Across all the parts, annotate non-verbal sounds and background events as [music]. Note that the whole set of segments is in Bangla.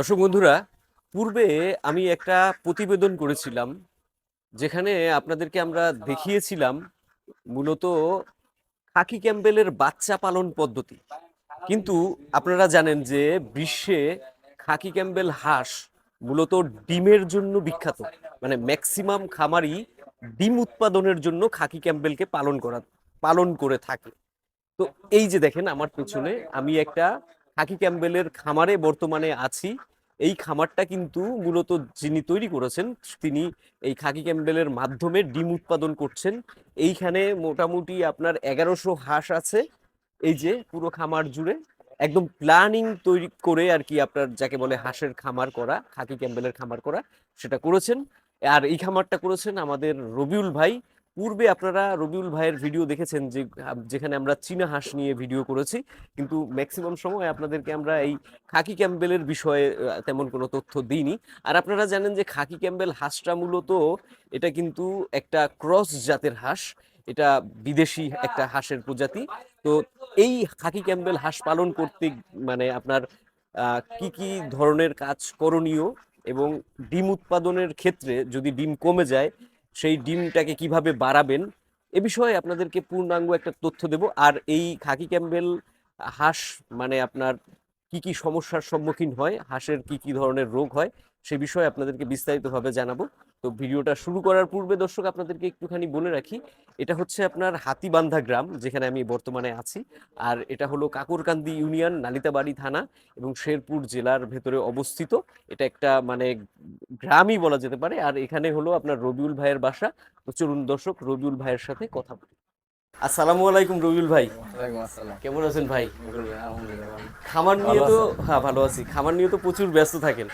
দর্শক বন্ধুরা, পূর্বে আমি একটা প্রতিবেদন করেছিলাম, যেখানে আপনাদেরকে আমরা দেখিয়েছিলাম মূলত খাকি ক্যাম্বেলের বাচ্চা পালন পদ্ধতি। কিন্তু আপনারা জানেন যে বিশ্বে খাকি ক্যাম্বেল হাঁস মূলত ডিমের জন্য বিখ্যাত মানে ম্যাক্সিমাম খামারি ডিম উৎপাদনের জন্য খাকি ক্যাম্বেলকে পালন করা, পালন করে থাকে। তো এই যে দেখেন, আমার পেছনে আমি একটা খাকি ক্যাম্বেলের খামারে বর্তমানে আছি। এই খামারটা কিন্তু মূলত যিনি তৈরি করেছেন, তিনি এই খাকি ক্যাম্বেলের মাধ্যমে ডিম উৎপাদন করছেন। এইখানে মোটামুটি আপনার এগারোশো হাঁস আছে, এই যে পুরো খামার জুড়ে। একদম প্ল্যানিং তৈরি করে আর কি আপনার যাকে বলে হাঁসের খামার করা, খাকি ক্যাম্বেলের খামার করা, সেটা করেছেন। আর এই খামারটা করেছেন আমাদের রবিউল ভাই। পূর্বে আপনারা রবিউল ভাইয়ের ভিডিও দেখেছেন যে যেখানে আমরা চীনা হাঁস নিয়ে ভিডিও করেছি। কিন্তু ম্যাক্সিমাম সময় আপনাদেরকে আমরা এই খাকি ক্যাম্বেলের বিষয়ে তেমন কোনো তথ্য দিইনি। আর আপনারা জানেন যে, খাকি ক্যাম্বেল হাঁসটা মূলত এটা কিন্তু একটা ক্রস জাতের হাঁস। এটা বিদেশি একটা হাঁসের প্রজাতি। তো এই খাকি ক্যাম্বেল হাঁস পালন করতে মানে আপনার কি কি ধরনের কাজ করণীয় এবং ডিম উৎপাদনের ক্ষেত্রে যদি ডিম কমে যায় সেই ডিমটাকে কীভাবে বাড়াবেন, এ বিষয়ে আপনাদেরকে পূর্ণাঙ্গ একটা তথ্য দেব। আর এই খাকি ক্যাম্বেল হাঁস মানে আপনার কি কি সমস্যার সম্মুখীন হয়, হাঁসের কি কি ধরনের রোগ হয় সে বিষয়ে আপনাদেরকে বিস্তারিতভাবে জানাব। তো ভিডিওটা শুরু করার পূর্বে দর্শক, আপনাদেরকে একটুখানি বলে রাখি, এটা হচ্ছে আপনার হাতিবান্ধা গ্রাম, যেখানে আমি বর্তমানে আছি। আর এটা হলো কাকুরকান্দি ইউনিয়ন, নালিতাবাড়ি থানা এবং শেরপুর জেলার ভেতরে অবস্থিত। এটা একটা মানে গ্রামই বলা যেতে পারে। আর এখানে হলো আপনার রবিউল ভাইয়ের বাসা। তো চলুন দর্শক, রবিউল ভাইয়ের সাথে কথা বলি। আসসালামু আলাইকুম রবিউল ভাই। আসসালাম। কেমন আছেন ভাই? খামার নিয়ে তো হ্যাঁ ভালো আছি। খামার নিয়ে তো প্রচুর ব্যস্ত থাকেন।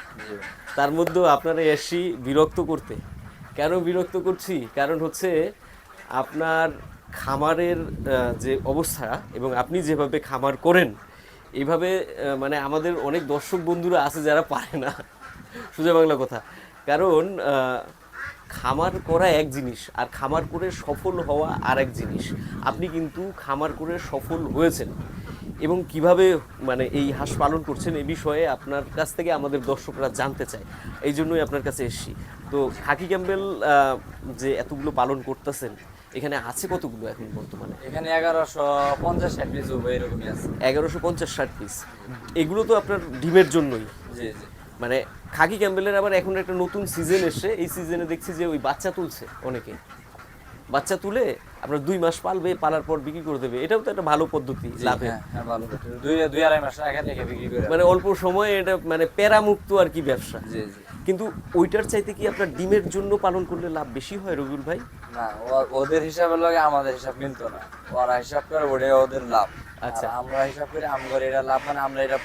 তার মধ্যেও আপনারা এসি বিরক্ত করতে। কেন বিরক্ত করছি? কারণ হচ্ছে আপনার খামারের যে অবস্থা এবং আপনি যেভাবে খামার করেন এইভাবে আহ, মানে আমাদের অনেক দর্শক বন্ধুরা আছে যারা পারে না। সোজা বাংলা কথা। কারণ খামার করা এক জিনিস আর খামার করে সফল হওয়া আর এক জিনিস। আপনি কিন্তু খামার করে সফল হয়েছেন এবং কীভাবে মানে এই হাঁস পালন করছেন এই বিষয়ে আপনার কাছ থেকে আমাদের দর্শকরা জানতে চায়। এই জন্যই আপনার কাছে এসেছি। তো খাকি ক্যাম্বেল যে এতগুলো পালন করতেছেন এখানে আছে কতগুলো এখন বর্তমানে? এখানে এগারোশো পঞ্চাশ ষাট পিস এরকমই আছে। এগারোশো পঞ্চাশ ষাট পিস। এগুলো তো আপনার ডিমের জন্যই। জি জি। মানে খাকি ক্যাম্বেলের আবার এখন একটা নতুন সিজন এসে এই সিজনে দেখছি যে ওই বাচ্চা তুলছে অনেকে। বাচ্চা তুলে আপনার দুই মাস পালবে পালার পর বিক্রি করে দেবে। এটাও তো একটা ভালো পদ্ধতি জি, লাভের। হ্যাঁ, হ্যাঁ, ভালো দুই দুই আড়াই মাস আগে থেকে বিক্রি করে মানে অল্প সময়ে এটা মানে প্যারামুক্ত আর কি ব্যবসা। জি জি। কিন্তু ওইটার চাইতে কি আপনার ডিমের জন্য পালন করলে লাভ বেশি হয় রবিউল ভাই? না ওদের হিসাবের লগে আমাদের হিসাব মিলতো না। ওরা হিসাব করে ওটাই ওদের লাভ। আচ্ছা। আমরা হিসাব করে আমগর এটা লাভ মানে আমরা এটা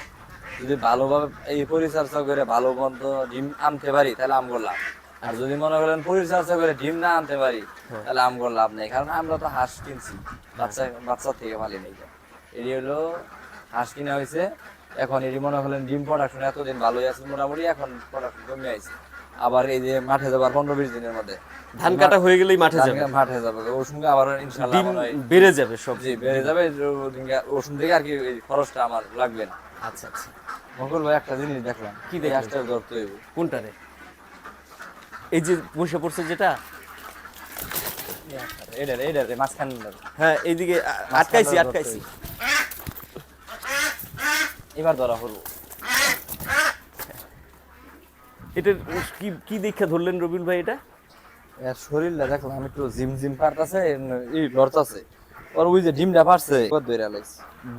যদি ভালোভাবে এই পরিচর্যা করে ভালো মন্দ ডিম আনতে পারি তাহলে আমগর লাভ আর যদি মনে করেন পরিচর্যা করে ডিম না আনতে পারি হ্যাঁ। তাহলে আমগর লাভ নেই কারণ আমরা তো হাঁস কিনছি বাচ্চা বাচ্চা থেকে পালি নেই এটি হলো হাঁস কিনা হয়েছে এখন এটি মনে করেন ডিম প্রোডাকশন এতদিন ভালোই আছে মোটামুটি এখন প্রোডাকশন কমে আছে। আবার এই যে মাঠে যাবার পনেরো বিশ দিনের মধ্যে। ধান কাটা হয়ে গেলেই মাঠে যাবে। মাঠে যাবে ওর সঙ্গে আবার হয় বেড়ে যাবে সবজি বেড়ে যাবে ওর থেকে আর কি খরচটা আমার লাগবে না। আচ্ছা আচ্ছা। মঙ্গল ভাই একটা জিনিস দেখলাম। কি ধরতে হইব। কোনটা রে এই যে বসে পড়ছে যেটা? মাঝখান হ্যাঁ এইদিকে আটকাইছি আটকাইছি। এবার ধরা হলো এটার কি কি দীক্ষা ধরলেন রবিউল ভাই এটা? শরীরটা দেখলাম একটু জিম জিম পারতাছে এই লড়তাছে। ওর ওই যে ডিমটা পারছে ওর ধরে লাইছে?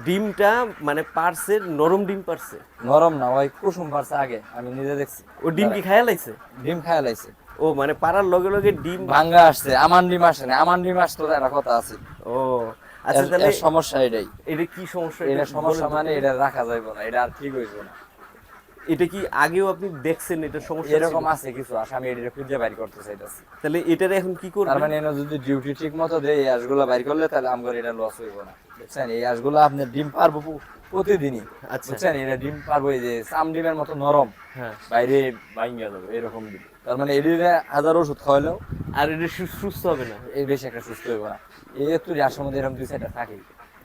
ডিমটা মানে পারছে নরম ডিম পারছে। নরম না ওই কুসুম পারছে আগে আমি নিজে দেখছি। ও ডিম কি খায়া লাগছে ডিম খায় লাইছে। ও মানে পারার লগে লগে ডিম ভাঙ্গা আসছে আমার ডিম আসে না আমার ডিম আসতো একটা কথা আছে। ও আচ্ছা তাহলে সমস্যা এটাই। এটা কি সমস্যা? এটা সমস্যা মানে এটা রাখা যাইব না এটা আর ঠিক হইব না। এটা কি আগেও আপনি দেখছেন এটা সমস্যা এরকম আছে কিছু আশা আমি এটা খুঁজে বাইর করতে চাইতেছি। তাহলে এটার এখন কি তার মানে যদি ডিউটি ঠিক মতো দেয় এই হাঁসগুলো বাইর করলে তাহলে আমার এটা লস হইব না। বুঝছেন? এই হাঁসগুলো আপনার ডিম পারব প্রতিদিনই। আচ্ছা। বুঝছেন? এটা ডিম পারব এই যে চাম ডিমের মতো নরম। হ্যাঁ। বাইরে ভাঙ্গা যাবে এরকম ডিম। তার মানে এদিকে হাজার ওষুধ খাওয়ালেও আর এটা সুস্থ হবে না। এই বেশি একটা সুস্থ হইব না। এই একটু হাঁসের মধ্যে এরকম দুই সাইডটা থাকেই।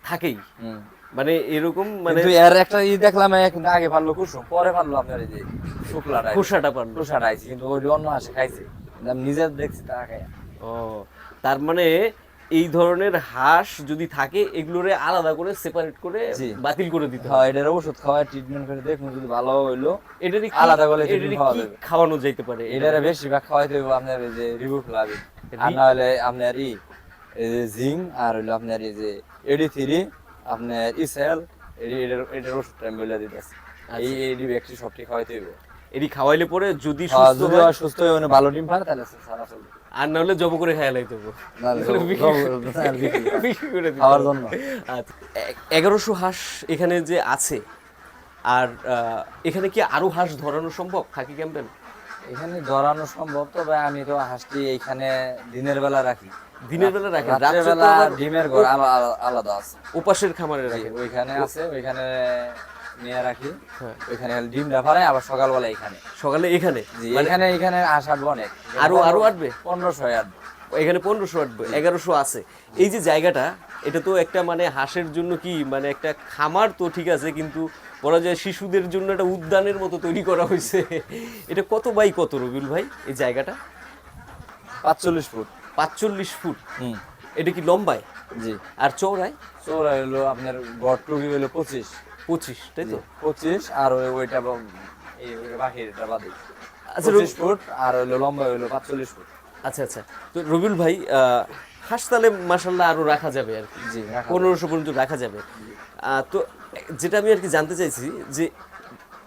থাকেই? হুম। মানে এরকম মানে এর একটা ই দেখলাম এক আগে পারল কুসুম পরে পারল আপনার এই যে শুক্লাটা খোসাটা পারল খোসাটা আইছে কিন্তু ওই অন্য হাসে খাইছে। নিজে দেখছি তারা খাই ও তার মানে এই ধরনের হাঁস যদি থাকে এগুলোরে আলাদা করে সেপারেট করে বাতিল করে দিতে হয় হ্যাঁ। এটার ওষুধ খাওয়ায় ট্রিটমেন্ট করে দেখুন যদি ভালো হইল এটারই কি- আলাদা করে খাওয়া কি খাওয়ানো যাইতে পারে? এটার বেশিরভাগ খাওয়াইতে হবে আপনার এই যে রিবু ফ্লাভিন আর না হলে আপনার ই জিঙ্ক আর হইল আপনার এই যে এডি থ্রি আপনার ইসেল এটার এটার ওষুধটা আমি বলে দিতেছি। এই এই একটি সবটি খাওয়াইতে হবে এটি খাওয়াইলে পরে যদি সুস্থ যদি সুস্থ হয়ে মানে ভালো ডিম পারে তাহলে সারা চলবে। আর না হলে জব করে করে দিতে খাওয়ার জন্য। আচ্ছা এগারোশো হাঁস এখানে যে আছে আর এখানে কি আরও হাঁস ধরানো সম্ভব? খাকি ক্যাম্পেল এখানে ধরানো সম্ভব তবে আমি তো হাঁসটি এইখানে দিনের বেলা রাখি। দিনের বেলা রাখেন রাত্রে বেলা ডিমের ঘর আলা- আলা- আলাদা আছে। ওপাশের খামারে রাখেন। ওইখানে আছে ওইখানে নিয়ে রাখি। হ্যাঁ। ওইখানে খালি ডিমটা আবার সকালবেলা এখানে। সকালে এখানে? মানে এখানে এখানে আটবো অনেক আরও আরও আটবে? পনেরোশো আটবো। এখানে পনেরোশো আটবে এগারোশো আছে। এই যে জায়গাটা এটা তো একটা মানে হাঁসের জন্য কি মানে একটা খামার তো ঠিক আছে কিন্তু বলা যায় শিশুদের জন্য একটা উদ্যানের মতো তৈরি করা হয়েছে। এটা কত বাই কত রবিউল ভাই এই জায়গাটা? পাঁচচল্লিশ ফুট। পাঁচচল্লিশ ফুট। হুম। এটা কি লম্বায়? জি। আর চৌড়ায় চৌড়া হলো আপনার গড় টুকি হলো পঁচিশ। পঁচিশ তাই তো? পঁচিশ আর ওই- ওইটা ব- এই ওই বাদে। আচ্ছা, পঁচিশ ফুট আর হইল লম্বা হইল পাঁচচল্লিশ ফুট। আচ্ছা আচ্ছা। তো রবিউল ভাই আহ, হাঁস তাহলে মাসাল্লাহ আরও রাখা যাবে আর কি। জি পনেরোশো পর্যন্ত রাখা যাবে। তো যেটা আমি আর কি জানতে চাইছি যে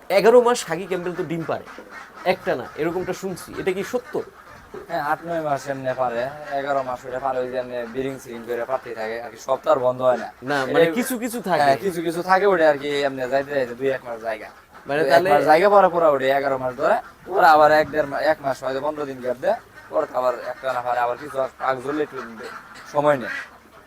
এগারো মাস খাকি ক্যাম্পেল তো ডিম পারে। একটা না এরকমটা শুনছি। এটা কি সত্য? হ্যাঁ আট নয় মাস এমনি পারে এগারো মাস ওইটা পারে ওই যে বিরিং সিরিং করে থাকে আর কি সপ্তাহ বন্ধ হয় না। না মানে কিছু কিছু থাকে। হ্যাঁ, কিছু কিছু থাকে ওটা আর কি এমনি যাইতে যাইতে দুই এক মাস জায়গা। মানে তাহলে- জায়গা পরে পরে ওটা এগারো মাস ধরে ওরা আবার এক দেড় এক মাস হয়তো পনেরো দিন গ্যাপ দেয় আবার একটা না পারে আবার কিছু পাক ঝরলে একটু সময় নেই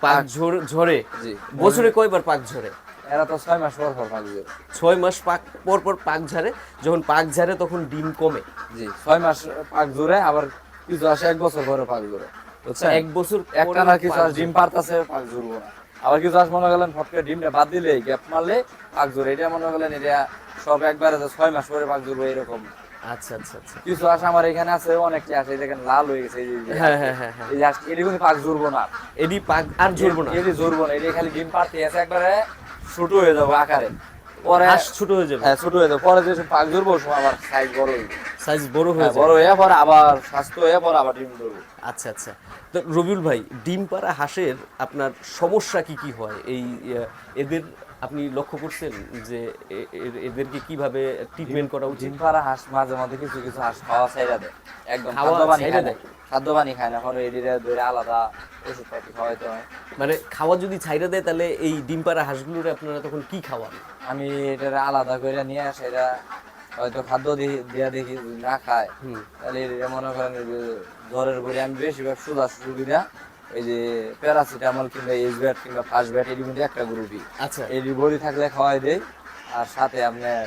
পাক ঝরে? জি। বছরে কয়বার পাক ঝরে? এরা তো ছয় মাস পর পর পাক ঝরে। ছয় মাস পাক পর পর পাক ঝরে যখন পাক ঝরে তখন ডিম কমে। জি ছয় মাস পাক ঝরে আবার কিছু আসে এক বছর পরে পাক ঝরে বুঝছেন? এক বছর একটা না কিছু আস ডিম পারতাছে পাক না আবার কিছু আস মনে গেলেন ফটকে ডিমটা বাদ দিলে গ্যাপ মারলে পাক ঝরে এটা মনে গেলেন এটা সব একবারে ছয় মাস পরে পাক এরকম। আচ্ছা আচ্ছা আচ্ছা। কিছু আস আমার এখানে আছে অনেকটা আছে দেখেন লাল হয়ে গেছে এই যে- হ্যাঁ হ্যাঁ হ্যাঁ এটি কিন্তু পাক ঝরবো না। এডি পাক আর ঝরবো না। এটি ঝরবো না এটি খালি ডিম পারতে আছে একবারে ছোট হয়ে যাব আকারে। পরে হাঁস ছোট হয়ে যাবে। হ্যাঁ ছোট হয়ে যাবে। পরে যে পাক আবার সাইজ বড় হয়ে সাইজ বড় হয়ে হ্যাঁ, বড় হয়ে পরে আবার স্বাস্থ্য হয়ে পরে আবার ডিম ধরবো। আচ্ছা আচ্ছা। তো রবিউল ভাই ডিম পাড়া হাঁসের আপনার সমস্যা কি কি হয়? এই এদের আপনি লক্ষ্য করছেন যে এদেরকে কীভাবে ট্রিটমেন্ট করা উচিত? ডিম পাড়া হাঁস মাঝে মধ্যে কিছু কিছু হাঁস খাওয়া ছাইরা দেয়। একদম খাওয়া ছাইড়া দেয়? খাদ্য পানি খায় না। এদিকে ধরে আলাদা ওষুধ পাতি খাওয়াইতে হয়। মানে খাওয়া যদি ছাইড়া দেয় তাহলে এই ডিম পাড়া হাঁসগুলোরে আপনারা তখন কি খাওয়ান? আমি এটার আলাদা করে নিয়ে সেটা হয়তো খাদ্য দিয়ে দেখি না খায় তাহলে এটা মনে করেন জ্বরের বড়ি আমি বেশিরভাগ সুদা সুবিধা এই যে প্যারাসিটামল কিংবা এইচ ব্যাট কিংবা ফার্স্ট ব্যাট এটির মধ্যে একটা গ্রুপই আচ্ছা। এই বড়ি থাকলে খাওয়াই দেয় আর সাথে আপনার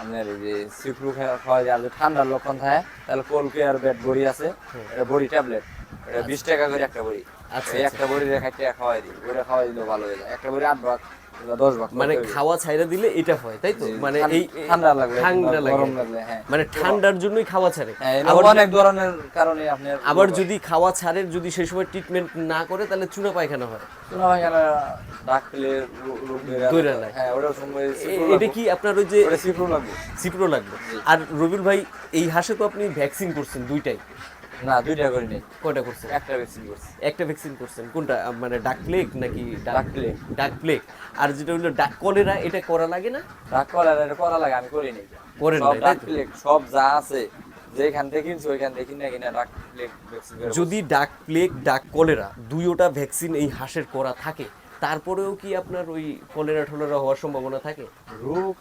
আপনার এই যে সিপ্রু খাওয়াই দেয় আর ঠান্ডার লক্ষণ থাকে তাহলে কোল কেয়ার ব্যাট বড়ি আছে এটা বড়ি ট্যাবলেট এটা বিশ টাকা করে একটা বড়ি। আচ্ছা, একটা বড়ি রেখে খাওয়াই দিই ওটা খাওয়াই দিলেও ভালো হয়ে যায়। একটা বড়ি আট ভাগ। দশ ভাগ মানে খাওয়া ছাইড়া দিলে এটা হয় তাই তো? মানে এই ঠান্ডা লাগলে ঠান্ডা লাগে। গরম লাগলে হ্যাঁ। মানে ঠান্ডার জন্যই খাওয়া ছাড়ে। হ্যাঁ আবার অনেক ধরনের কারণে আপনার আবার যদি খাওয়া ছাড়ের যদি সেই সময় ট্রিটমেন্ট না করে তাহলে চুনা পায়খানা হয়। শোনা কেন ডাক পেলে রো- রোগ বেড়ে দৌড়ে আসে। নেয়। হ্যাঁ ওটার সময় এটা কি আপনার ওই যে সিপ্রু লাগবে। সিপ্রো লাগবে। আর রবিউল ভাই এই হাঁসে তো আপনি ভ্যাকসিন করছেন দুইটাই। না দুইটা করি নেই। কয়টা করছেন? একটা ভ্যাকসিন করছি। একটা ভ্যাকসিন করছেন। কোনটা? মানে ডাক প্লেগ নাকি ডাক প্লেগ। ডাক প্লেগ আর যেটা হলো ডাক কলেরা এটা করা লাগে না? ডাক করার এটা করা লাগে আমি করি নেই। করেন নাই, ডাক প্লেগ সব যা আছে যেখান থেকে কিনছি ওইখান থেকে কিনে কিনে ডাক প্লেগ ভ্যাকসিন যদি ডাক প্লেগ ডাক কলেরা দুইটা ভ্যাকসিন এই হাঁসের করা থাকে তারপরেও কি আপনার ওই কলেরা টলেরা হওয়ার সম্ভাবনা থাকে? রোগ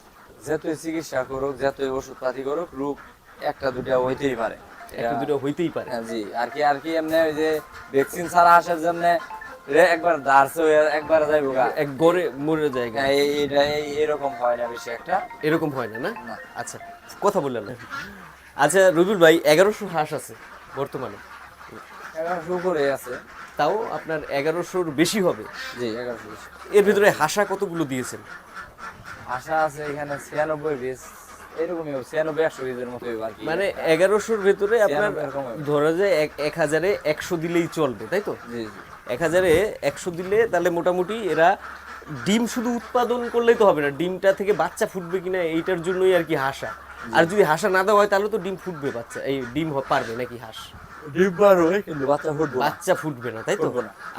যতই চিকিৎসা করুক যতই ওষুধপাতি করুক রোগ একটা দুটা হইতেই পারে। একটা দুটো হইতেই পারে। হ্যাঁ, জি। আর কি আর কি এমনি ওই যে ভ্যাকসিন ছাড়া আসার জন্য একবার দাঁড়ছে একবার যাইব এক গড়ে মরে জায়গা হ্যাঁ, এই- এইটা এরকম হয় না বেশি একটা। এরকম হয় না না। আচ্ছা কথা বললেন আচ্ছা রবিউল ভাই এগারোশো হাঁস আছে বর্তমানে। শুরু করে আছে। তাও আপনার এগারোশোর বেশি হবে। জি এগারোশো এর ভিতরে হাসা কতগুলো দিয়েছেন? আশা আছে এখানে ছিয়ানব্বই পিস এরকমই ছিয়ানব্বই একশো পিসের মতো মানে এগারোশোর ভেতরে আপনার। ধরা যায় এক হাজারে একশো দিলেই চলবে তাই তো? এক হাজারে একশো দিলে তাহলে মোটামুটি এরা ডিম শুধু উৎপাদন করলেই তো হবে না ডিমটা থেকে বাচ্চা ফুটবে কিনা এইটার জন্যই আর কি হাসা। আর যদি হাসা না দেওয়া হয় তাহলে তো ডিম ফুটবে বাচ্চা এই ডিম পারবে নাকি হাঁস? ডিম হয় কিন্তু বাচ্চা ফুটবো বাচ্চা ফুটবে না তাই তো?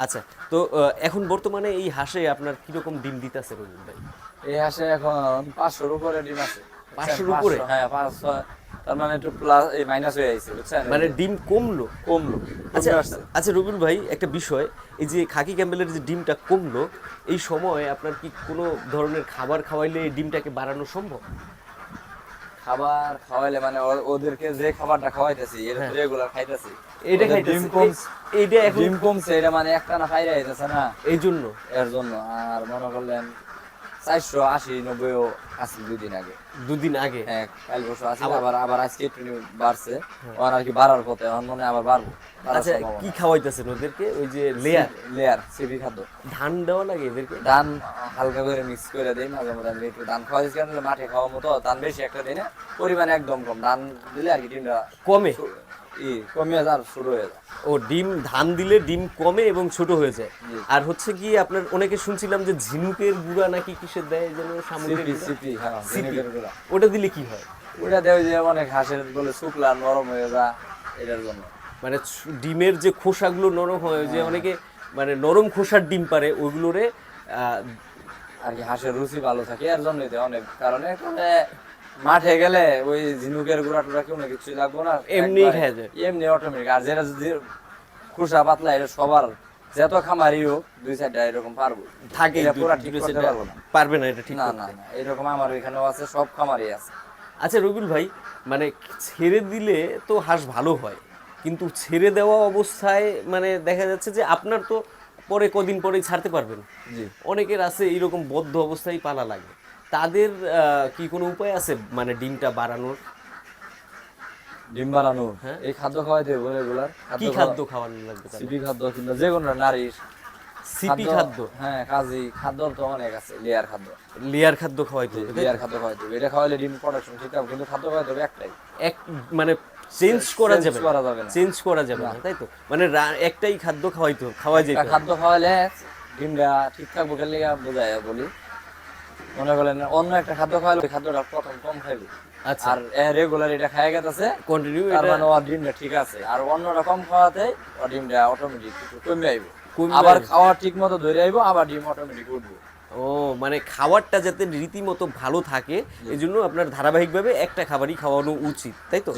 আচ্ছা তো আহ, এখন বর্তমানে এই হাঁসে আপনার কীরকম ডিম দিতেছে রবিন ভাই? এই হাঁসে এখন পাঁচশোর উপরে ডিম আছে। পাঁচশোর উপরে? হ্যাঁ পাঁচশো। তার মানে একটু প্লাস এই মাইনাস হয়ে বুঝছেন? মানে ডিম কমলো? কমলো। আচ্ছা আচ্ছা রবিউল ভাই একটা বিষয় এই যে খাকি ক্যাম্বেলের যে ডিমটা কমলো এই সময় আপনার কি কোনো ধরনের খাবার খাওয়াইলে এই ডিমটাকে বাড়ানো সম্ভব? খাবার খাওয়াইলে মানে ওদেরকে যে খাবারটা খাওয়াইতেছি এটা রেগুলার খাইতেছি হ্যাঁ। এটা ওদের ডিম কমছে। এই- এইটা এখন ডিম কমছে এটা মানে একটা না খাইরে যাইতেছে না? এই জন্য এর জন্য আর মনে করলেন চারশো আশি নব্বইও আসছে দুই দিন আগে। দুদিন আগে? হ্যাঁ কাল পরশু আসছে আবার? আবার আজকে একটু বাড়ছে। ওর আর কি বাড়ার পথে এখন মনে আবার বাড়বো। আচ্ছা কি খাওয়াইতেছেন ওদেরকে? ওই যে লেয়ার লেয়ার সিবি খাদ্য। ধান দেওয়া লাগে এদেরকে? ধান হালকা করে মিক্স করে দেই মাঝে আমি একটু ধান খাওয়া কারণ মাঠে খাওয়া মতো ধান বেশি একটা দিই না পরিমাণ একদম কম। ধান দিলে আর কি ডিমটা কমে? কমে আর শুরু হয়ে যায়। ও ডিম ধান দিলে ডিম কমে এবং ছোট হয়ে যায়। আর হচ্ছে কি আপনার অনেকে শুনছিলাম যে ঝিনুকের গুঁড়া নাকি কিসের দেয় যেন সামুদ্রিক সিপি? হ্যাঁ। ভিনেগার গুঁড়া। ওটা দিলে কি হয়? ওইটা দেয় যে অনেক হাঁসের বলে শুকলা নরম হয়ে যায় এটার জন্য। মানে ডিমের যে খোসাগুলো নরম হয় যে অনেকে মানে নরম খোসার ডিম পারে ওইগুলোরে আহ, আর কি হাঁসের রুচি ভালো থাকে এর জন্য অনেক কারণে। মাঠে গেলে ওই ঝিনুকের গুঁড়া টুড়া কেউ না কিছু লাগবো না। একবারে খেয়ে যায়। এমনি অটোমেটিক আর যেটা যদি খুশা পাতলা এটা সবার যত দুই চারটা এরকম পারব। থাকে পুরা ঠিক করতে পারব না। পারবে না এটা ঠিক না না এরকম আমার এখানেও আছে সব খামারই আছে। আচ্ছা রবিউল ভাই মানে ছেড়ে দিলে তো হাঁস ভালো হয় কিন্তু ছেড়ে দেওয়া অবস্থায় মানে দেখা যাচ্ছে যে আপনার তো পরে কদিন পরেই ছাড়তে পারবেন। অনেকের আছে এইরকম বদ্ধ অবস্থায় পালা লাগে। তাদের কি কোনো উপায় আছে মানে ডিমটা বাড়ানোর? ডিম বানানো হ্যাঁ। এই খাদ্য খাওয়াইতে হবে রেগুলার। কি খাদ্য খাওয়ানো লাগবে সিপি খাদ্য কিংবা যে কোনো নারীর সিপি খাদ্য হ্যাঁ কাজী খাদ্য তো অনেক আছে লেয়ার খাদ্য। লেয়ার খাদ্য খাওয়াইতে হবে, লেয়ার খাদ্য খাওয়াইতে হবে এটা খাওয়াইলে ডিম প্রোডাকশন ঠিক হবে কিন্তু খাদ্য খাওয়াইতে হবে একটাই। এক মানে চেঞ্জ করা যাবে করা যাবে না। চেঞ্জ করা যাবে না তাই তো? মানে একটাই খাদ্য খাওয়াইতে হবে, খাওয়া যেতে। খাদ্য খাওয়াইলে ডিমটা ঠিকঠাক বুকের লেগে বোঝায় বলি। মনে করেন অন্য একটা খাদ্য ওই খাদ্যটা প্রথম কম খাইবে। আচ্ছা। আর রেগুলার এটা খাই গেছে কন্টিনিউ তার মানে ওর ডিমটা ঠিক আছে। আর অন্যটা কম খাওয়াতে ওর ডিমটা অটোমেটিক কমে আইব। আবার খাওয়া ঠিক মতো ধরে আইব আবার ডিম অটোমেটিক উঠবো। ও মানে খাবারটা যাতে রীতিমতো ভালো থাকে এই জন্য আপনার ধারাবাহিকভাবে একটা খাবারই খাওয়ানো উচিত তাই তো?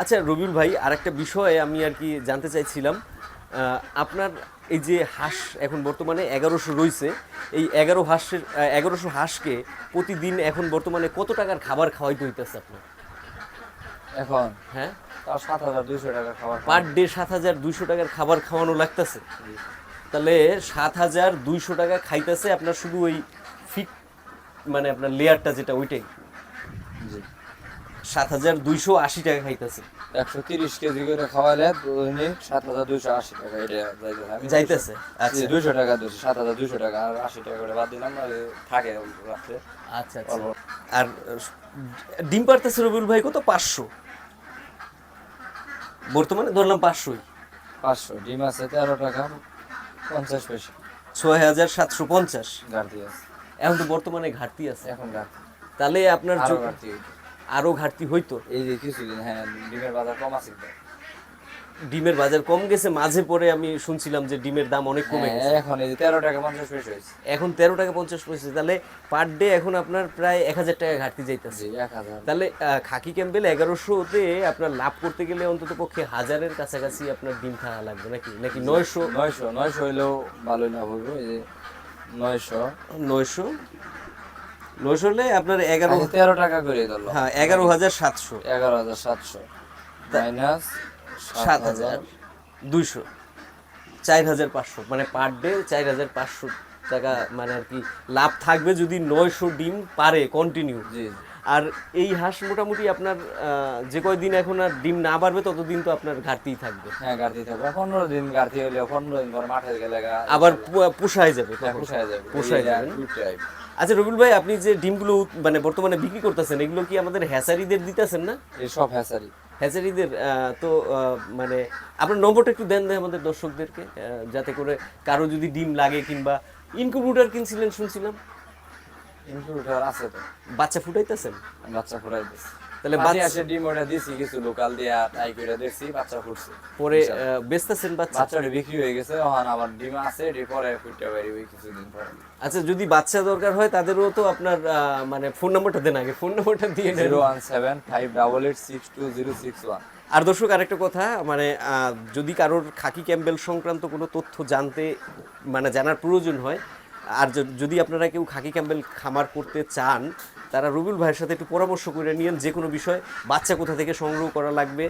আচ্ছা রবিউল ভাই আর একটা বিষয়ে আমি আর কি জানতে চাইছিলাম আপনার এই যে হাঁস এখন বর্তমানে এগারোশো রয়েছে এই এগারো হাঁসের এগারোশো হাঁসকে প্রতিদিন এখন বর্তমানে কত টাকার খাবার খাওয়াইতে হইতেছে আপনার? এখন? হ্যাঁ? সাত হাজার দুইশো টাকা খাবার পার ডে সাত হাজার দুইশো টাকার খাবার খাওয়ানো লাগতেছে। তাহলে সাত হাজার দুইশো টাকা খাইতেছে আপনার শুধু ওই ফিট মানে আপনার লেয়ারটা যেটা ওইটাই। সাত হাজার দুইশো আশি টাকা খাইতেছে। একশো তিরিশ কেজি করে খাওয়াইলে দৈনিক সাত হাজার দুইশো আশি টাকা এটা যাইতেছে। আচ্ছা। দুইশো টাকা দিচ্ছি সাত হাজার দুইশো টাকা আর আশি টাকা করে বাদ দিলাম থাকে রাত্রে। আচ্ছা আচ্ছা। আর ডিম পারতেছে রবিউল ভাই কত? পাঁচশো। বর্তমানে ধরলাম পাঁচশোই। পাঁচশো ডিম আছে তেরো টাকা পঞ্চাশ পয়সা। ছয় হাজার সাতশো পঞ্চাশ। ঘাটতি আছে। এখন তো বর্তমানে ঘাটতি আছে। এখন ঘাটতি। তাহলে আপনার ঘাটতি আরও ঘাটতি হইতো। এই যে কিছুদিন হ্যাঁ ডিমের বাজার কম আছে ডিমের বাজার কম গেছে মাঝে পরে আমি শুনছিলাম যে ডিমের দাম অনেক কমে গেছে। হ্যাঁ, এখন এই যে তেরো টাকা পঞ্চাশ পয়সা হয়েছে। এখন তেরো টাকা পঞ্চাশ পয়সা তাহলে পার ডে এখন আপনার প্রায় এক হাজার টাকা ঘাটতি যাইতেছে। তাহলে খাকি ক্যাম্পেল এগারোশোতে আপনার লাভ করতে গেলে অন্তত পক্ষে হাজারের কাছাকাছি আপনার ডিম খাওয়া লাগবে নাকি? নাকি নয়শো? নয়শো নয়শো হইলেও ভালোই না বলব এই যে নয়শো। নয়শো? নয়শো হলে আপনার এগারো আচ্ছা, তেরো টাকা করে ধরলো। হ্যাঁ এগারো হাজার সাতশো। এগারো হাজার সাতশো। মাইনাস সাত হাজার দুইশো। চার হাজার পাঁচশো। মানে পার ডে চার হাজার পাঁচশো টাকা মানে আর কি লাভ থাকবে যদি নয়শো ডিম পারে কন্টিনিউ আর এই হাঁস মোটামুটি আপনার যে কয়দিন এখন আর ডিম না বাড়বে ততদিন তো আপনার ঘাটতিই থাকবে। হ্যাঁ গাড়ি থাকবে। পনেরো দিন গাড়ি হইলে পনেরো দিন পর মাঠে গেলে আবার পোষায় যাবে হ্যাঁ, পোষায় যাবে। পোষায় যাবে। আচ্ছা রবিল ভাই আপনি যে ডিমগুলো মানে বর্তমানে বিক্রি করতেছেন এগুলো কি আমাদের হ্যাচারিদের দিতেছেন না? এই সব হ্যাসারি হ্যাচারিদের তো মানে আপনার নম্বরটা একটু দেন দেয় আমাদের দর্শকদেরকে যাতে করে কারও যদি ডিম লাগে কিংবা ইনকিউবেটর কিনছিলেন শুনছিলাম। ইনকিউবেটর আছে তো। বাচ্চা ফুটাইতেছেন? বাচ্চা ফুটাই দিছি তাহলে বাচ্চা- বাচ্চা ডিম ওটা দিছি কিছু লোকাল দিয়া ট্রাই করে দেখছি বাচ্চা ফুটছে। পরে বেচতেছেন বাচ্চা? বাচ্চাটা বিক্রি হয়ে গেছে এখন আবার ডিম আছে এটি পরে ফুটতে পারি ওই কিছুদিন পরে। আচ্ছা যদি বাচ্চা দরকার হয় তাদেরও তো আপনার মানে ফোন নাম্বারটা দেন আগে ফোন নাম্বারটা দিয়ে zero one seven five double eight six two zero six one আর দর্শক আরেকটা কথা মানে যদি কারোর খাকি ক্যাম্বেল সংক্রান্ত কোনো তথ্য জানতে মানে জানার প্রয়োজন হয় আর যদি আপনারা কেউ খাকি ক্যাম্বেল খামার করতে চান তারা রুবুল ভাইয়ের সাথে একটু পরামর্শ করে নিয়েন যে কোনো বিষয়, বাচ্চা কোথা থেকে সংগ্রহ করা লাগবে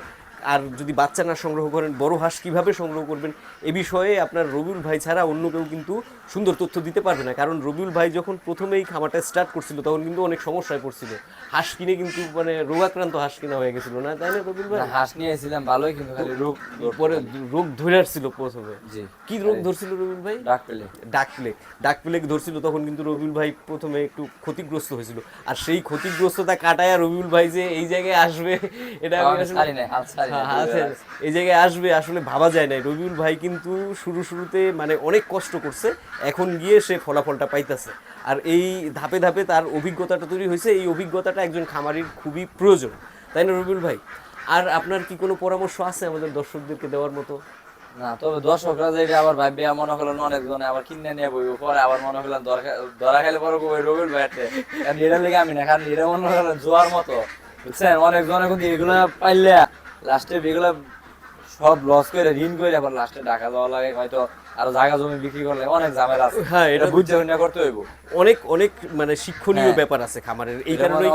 আর যদি বাচ্চা না সংগ্রহ করেন বড় হাঁস কীভাবে সংগ্রহ করবেন? এ বিষয়ে আপনার রবিউল ভাই ছাড়া অন্য কেউ কিন্তু সুন্দর তথ্য দিতে পারবে না। কারণ রবিউল ভাই যখন প্রথমেই খামারটা স্টার্ট করছিল তখন কিন্তু অনেক সমস্যায় পড়ছিল। হাঁস কিনে কিন্তু মানে রোগাক্রান্ত হাঁস কিনা হয়ে গেছিল না? তাই না রবিউল ভাই? হাঁস নিয়ে এসেছিলাম ভালোই কিন্তু খালি রোগ পরে রোগ ধরে আসছিল প্রথমে। জি। কি রোগ ধরছিল রবিউল ভাই? ডাক পেলে। ডাক প্লেগ ডাক প্লেগ ধরছিল তখন কিন্তু রবিউল ভাই প্রথমে একটু ক্ষতিগ্রস্ত হয়েছিল। আর সেই ক্ষতিগ্রস্ততা কাটায় রবিউল ভাই যে এই জায়গায় আসবে এটা আমি আসলে- নাই হ্যাঁ, নাই, হ্যাঁ, আছে। এই জায়গায় আসবে আসলে ভাবা যায় না রবিউল ভাই কিন্তু শুরু শুরুতে মানে অনেক কষ্ট করছে এখন গিয়ে সে ফলাফলটা পাইতেছে। আর এই ধাপে ধাপে তার অভিজ্ঞতাটা তৈরি হয়েছে এই অভিজ্ঞতাটা একজন খামারির খুবই প্রয়োজন। তাই না রবিউল ভাই? আর আপনার কি কোনো পরামর্শ আছে আমাদের দর্শকদেরকে দেওয়ার মতো? না তবে দর্শকরা যে এটা আবার ভাববে মনে করলেন অনেকজনে আবার কিনে নিয়ে বইব পরে আবার মনে করলেন ধরা খাইলে পরে কই রবির ব্যাটে এটা লেগে আমি না কারণ এটা মনে করলেন জোয়ার মতো বুঝছেন? অনেকজনে কিন্তু এগুলা পাইলে লাস্টে এগুলা সব লস করে ঋণ করে আবার লাস্টে টাকা দেওয়া লাগে হয়তো আরও জায়গা জমি বিক্রি করলে অনেক ঝামেলা আছে হ্যাঁ, এটা বুঝতে না করতে হইব অনেক অনেক মানে শিক্ষণীয় হ্যাঁ। ব্যাপার আছে খামারের এই কারণে।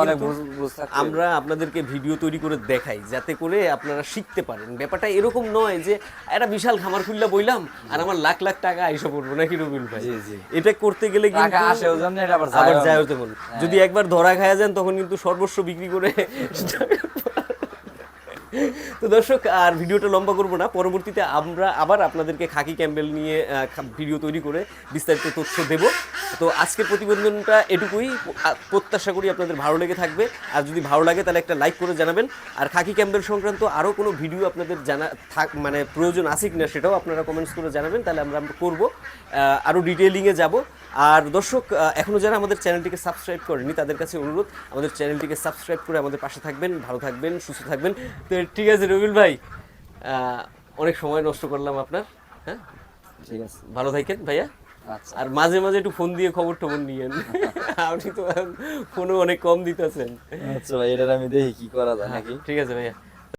আমরা আপনাদেরকে ভিডিও তৈরি করে দেখাই যাতে করে আপনারা শিখতে পারেন ব্যাপারটা এরকম নয় যে একটা বিশাল খামার খুললা বইলাম আর আমার লাখ লাখ টাকা আইসা পড়ব নাকি রবিউল ভাই। এটা করতে গেলে কিন্তু আসে আবার যায় না। তেমন যদি একবার ধরা খায়া যান তখন কিন্তু সর্বস্ব বিক্রি করে [laughs] তো দর্শক আর ভিডিওটা লম্বা করব না। পরবর্তীতে আমরা আবার আপনাদেরকে খাকি ক্যাম্বেল নিয়ে ভিডিও তৈরি করে বিস্তারিত তথ্য দেব। তো আজকের প্রতিবেদনটা এটুকুই। প্রত্যাশা করি আপনাদের ভালো লেগে থাকবে। আর যদি ভালো লাগে তাহলে একটা লাইক করে জানাবেন। আর খাকি ক্যাম্বেল সংক্রান্ত আরও কোনো ভিডিও আপনাদের জানা থাক মানে প্রয়োজন আছে কিনা সেটাও আপনারা কমেন্টস করে জানাবেন। তাহলে আমরা করব। আরও ডিটেলিংয়ে যাব। আর দর্শক আহ, এখনও যারা আমাদের চ্যানেলটিকে সাবস্ক্রাইব করেনি তাদের কাছে অনুরোধ আমাদের চ্যানেলটিকে সাবস্ক্রাইব করে আমাদের পাশে থাকবেন ভালো থাকবেন সুস্থ থাকবেন। তো ঠিক আছে রবিল ভাই আহ, অনেক সময় নষ্ট করলাম আপনার হ্যাঁ? ঠিক আছে। ভালো থাকেন ভাইয়া। আচ্ছা। আর মাঝে মাঝে একটু ফোন দিয়ে খবর টবর নিয়েন [laughs] আপনি তো ফোনও অনেক কম দিতেছেন। আচ্ছা ভাই এটা আমি দেখি কি করা যায় নাকি? ঠিক আছে ভাইয়া।